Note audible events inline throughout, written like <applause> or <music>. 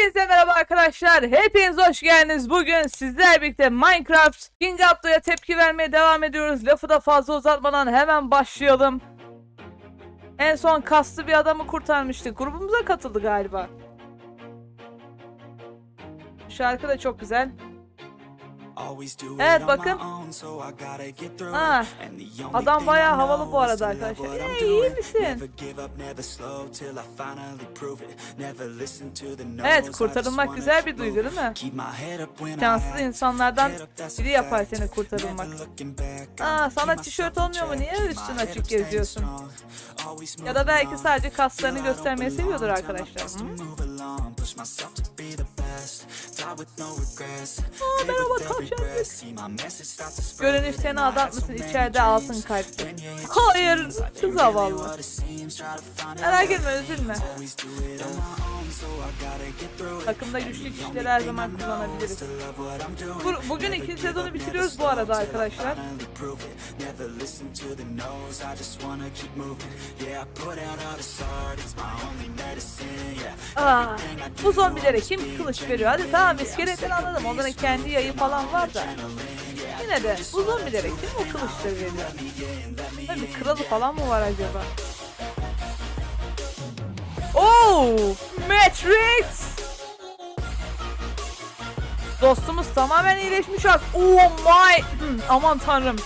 Hepinize merhaba arkadaşlar. Hepiniz hoş geldiniz. Bugün sizlerle birlikte Minecraft King Abdo'ya tepki vermeye devam ediyoruz. Lafı da fazla uzatmadan hemen başlayalım. En son kaslı bir adamı kurtarmıştık. Grubumuza katıldı galiba. Şarkı da çok güzel. Evet bakın. Ha, adam bayağı havalı bu arada arkadaşlar. Hey, iyi misin? Evet, kurtarılmak güzel bir duygu değil mi? Şanslı insanlardan biri yapar seni kurtarılmak. Aa, sana tişört olmuyor mu? Niye üstün açık geziyorsun? Ya da belki sadece kaslarını göstermeyi seviyordur arkadaşlar. Hı? Aa, merhaba tavşanlık. Görünüş seni aldatmasın içeride altın kalpli. Hayır, kız havalı. Merak etme, üzülme. Takımda güçlü kişileri her zaman kullanabiliriz. Bu- bugün ikinci sezonu bitiriyoruz bu arada arkadaşlar. Aa, bu zombilere kim kılıç veriyor? Hadi tamam iskeletleri anladım. Onların kendi yayı falan var da. Yine de bu zombilere kim o kılıçları veriyor? Tabii kralı falan mı var acaba? Oh! Matrix! Dostumuz tamamen iyileşmiş artık. Oh my! Hmm, aman tanrım.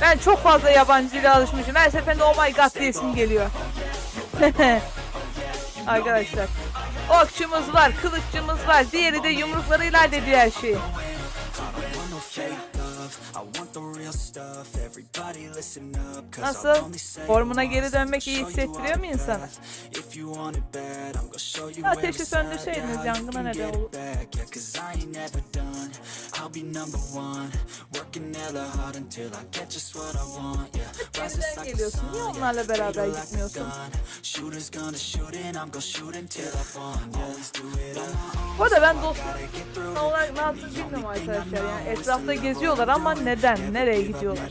Ben çok fazla yabancı dile alışmışım. Her seferinde oh my god diyesim geliyor. <laughs> Arkadaşlar. Okçumuz var, kılıççımız var. Diğeri de yumruklarıyla hallediyor her şeyi. Nasıl? Formuna geri dönmek iyi hissettiriyor mu insana? Ateşi söndürseydiniz yangına neden olur? Yeniden geliyorsun. Niye onlarla beraber gitmiyorsun? Bu arada ben olarak ne yaptığını bilmiyorum arkadaşlar. Yani etrafta geziyorlar ama neden? Nereye gidiyorlar?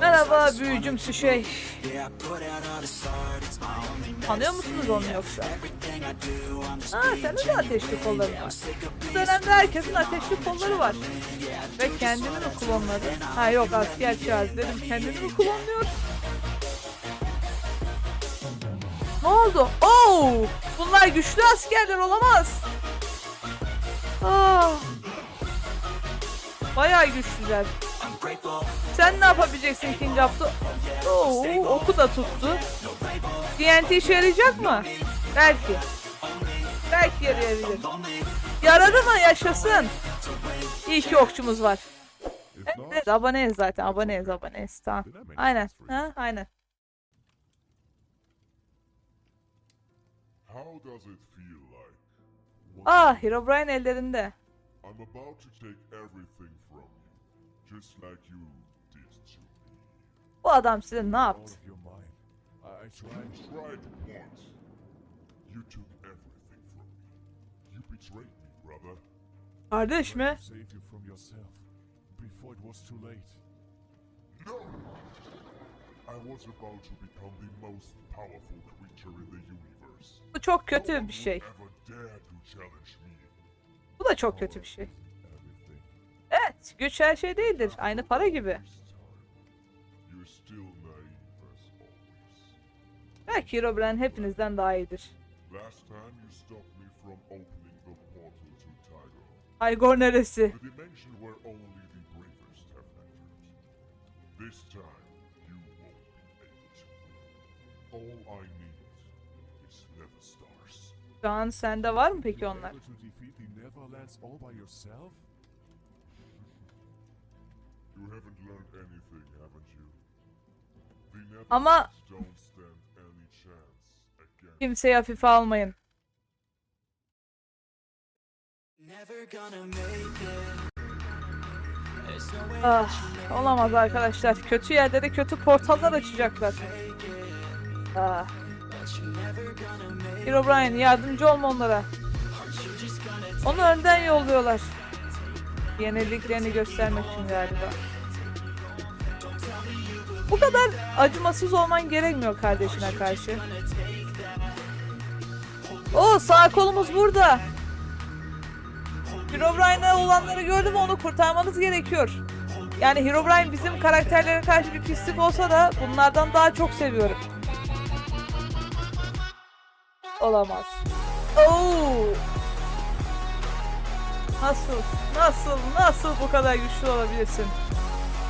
Merhaba büyücümsü şey. Tanıyor musunuz onu yoksa? Aa senin de ateşli kolların var. Bu dönemde herkesin ateşli kolları var. Ve kendini mi klonladı? Ha yok asker çağırdı dedim kendini mi klonluyor? Ne oldu? Oo! Bunlar güçlü askerler olamaz. Aa! Bayağı güçlüler. Sen ne yapabileceksin King Abdo? Oo, oku da tuttu. TNT işe yarayacak mı? Belki. Belki yarayabilir. Yaradı mı? Yaşasın. İyi ki okçumuz var. Evet, aboneyiz zaten. Aboneyiz, aboneyiz. Tamam. Aynen. Ha, aynen. How does it feel like? What Ah, Herobrine ellerinde. I'm about to take everything from you, just like you did to me. Bu adam size ne yaptı? tried. Tried once. You took everything Kardeş mi? to Save you from yourself before it was too late. No! I was about to become the most powerful creature in the universe. Bu çok kötü bir şey. Bu da çok kötü bir şey. Evet, güç her şey değildir. Aynı para gibi. Belki Herobrine hepinizden daha iyidir. Last time you stopped Never Stars. Şu an sende var mı peki onlar? Able to defeat the <laughs> Ah, olamaz arkadaşlar. Kötü yerlere kötü portallar açacaklar. Ah. Herobrine yardımcı olma onlara. Onu önden yolluyorlar. Yenildiklerini göstermek için galiba. Bu kadar acımasız olman gerekmiyor kardeşine karşı. Oo sağ kolumuz burada. Herobrine'a olanları gördüm onu kurtarmanız gerekiyor. Yani Herobrine bizim karakterlere karşı bir pislik olsa da bunlardan daha çok seviyorum. Olamaz. Oo. Nasıl? Nasıl? Nasıl bu kadar güçlü olabilirsin?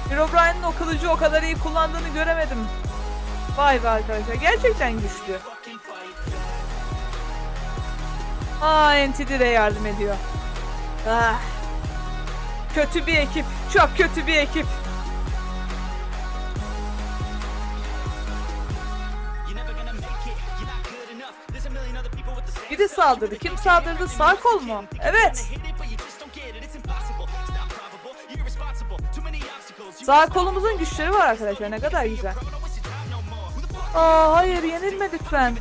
Herobrine'in o kılıcı o kadar iyi kullandığını göremedim. Vay be arkadaşlar gerçekten güçlü. Aa Entity de yardım ediyor. Ah. Kötü bir ekip. Çok kötü bir ekip. Biri saldırdı. Kim saldırdı? Sağ kol mu? Evet. Sağ kolumuzun güçleri var arkadaşlar. Ne kadar güzel. Aa hayır yenilme lütfen.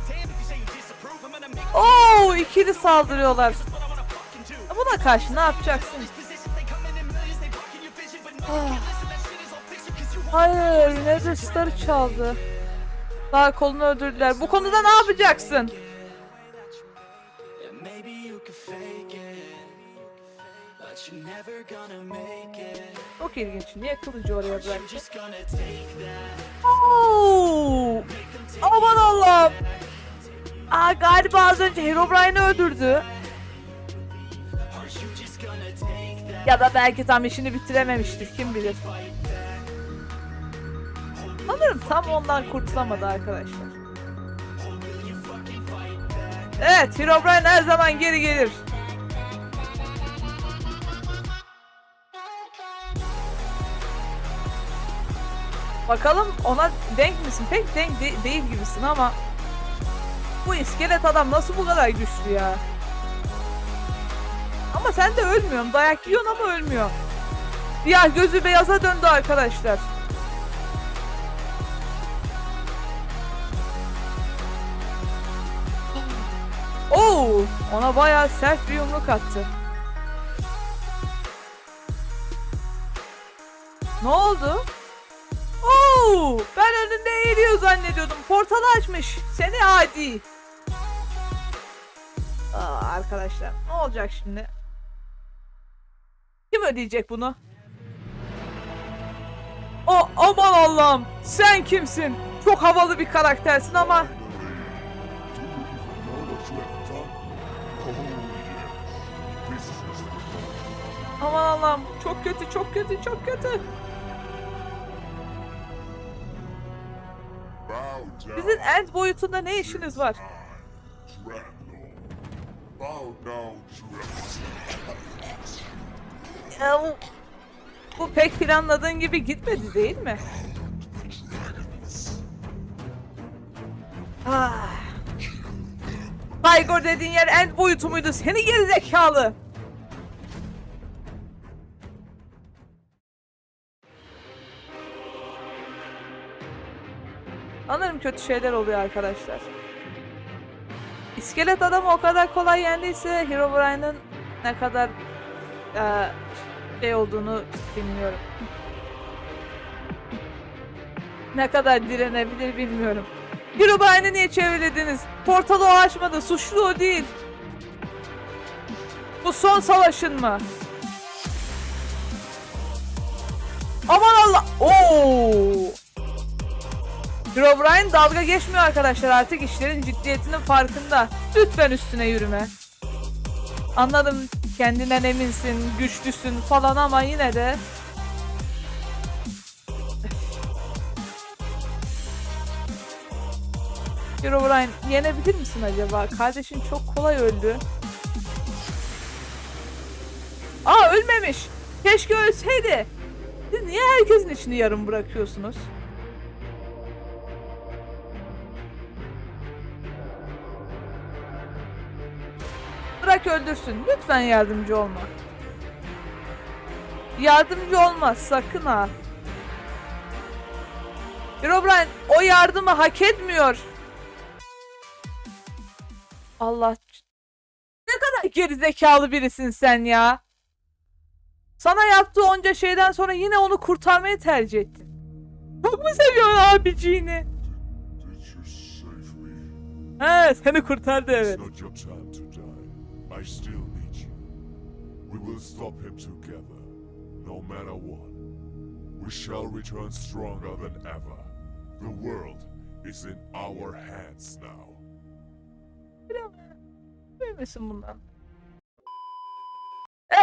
Oo ikili saldırıyorlar. Buna karşı ne yapacaksın? Ah. Hayır Nether Star'ı çaldı. Sağ kolunu öldürdüler. Bu konuda ne yapacaksın? Çok ilginç. Niye kılıcı oraya bıraktı? Oo! Aman Allah'ım. Aa, galiba az önce Herobrine'i öldürdü. Ya da belki tam işini bitirememiştir. Kim bilir. Sanırım tam ondan kurtulamadı arkadaşlar. Evet, Herobrine her zaman geri gelir. Bakalım ona denk misin? Pek denk de- değil gibisin ama bu iskelet adam nasıl bu kadar güçlü ya? Ama sen de ölmüyorsun. Dayak yiyorsun ama ölmüyor. Ya gözü beyaza döndü arkadaşlar. Oo, ona bayağı sert bir yumruk attı. Ne oldu? Oo, ben önünde eğiliyor zannediyordum. Portalı açmış. Seni adi. Aa, arkadaşlar ne olacak şimdi? Kim ödeyecek bunu? O aman Allah'ım sen kimsin? Çok havalı bir karaktersin ama aman Allah'ım çok kötü çok kötü çok kötü. Sizin end boyutunda ne işiniz var? Bu, pek planladığın gibi gitmedi değil mi? Ah. Baygor dediğin yer end boyutu muydu? Seni geri zekalı. Sanırım kötü şeyler oluyor arkadaşlar. İskelet adamı o kadar kolay yendiyse Herobrine'ın ne kadar eee, şey olduğunu bilmiyorum. ne kadar direnebilir bilmiyorum. Herobrine'i niye çevirdiniz? Portalı o açmadı. Suçlu o değil. Bu son savaşın mı? Aman Allah. Oo. Herobrine dalga geçmiyor arkadaşlar. Artık işlerin ciddiyetinin farkında. Lütfen üstüne yürüme. Anladım kendinden eminsin, güçlüsün falan ama yine de Herobrine yenebilir misin acaba? Kardeşin çok kolay öldü. Aa ölmemiş. Keşke ölseydi. Siz niye herkesin içini yarım bırakıyorsunuz? Bırak öldürsün. Lütfen yardımcı olma. Yardımcı olma sakın ha. Herobrine o yardımı hak etmiyor. Allah. Ne kadar gerizekalı birisin sen ya. Sana yaptığı onca şeyden sonra yine onu kurtarmayı tercih ettin. Çok mu seviyorsun abiciğini? He seni kurtardı evet. I still need you. We will stop him together, no matter what. We shall return stronger than ever. The world is in our hands now. Büyümesin bundan.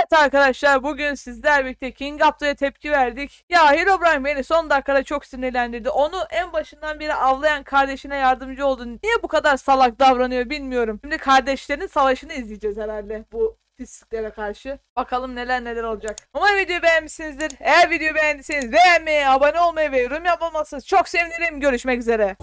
Evet arkadaşlar bugün sizler birlikte King Abdul'ya tepki verdik. Ya Herobrine beni son dakikada çok sinirlendirdi. Onu en başından beri avlayan kardeşine yardımcı oldu. Niye bu kadar salak davranıyor bilmiyorum. Şimdi kardeşlerin savaşını izleyeceğiz herhalde bu pisliklere karşı. Bakalım neler neler olacak. Umarım videoyu beğenmişsinizdir. Eğer videoyu beğendiyseniz beğenmeyi, abone olmayı ve yorum yapmamalısınız. Çok sevinirim. Görüşmek üzere.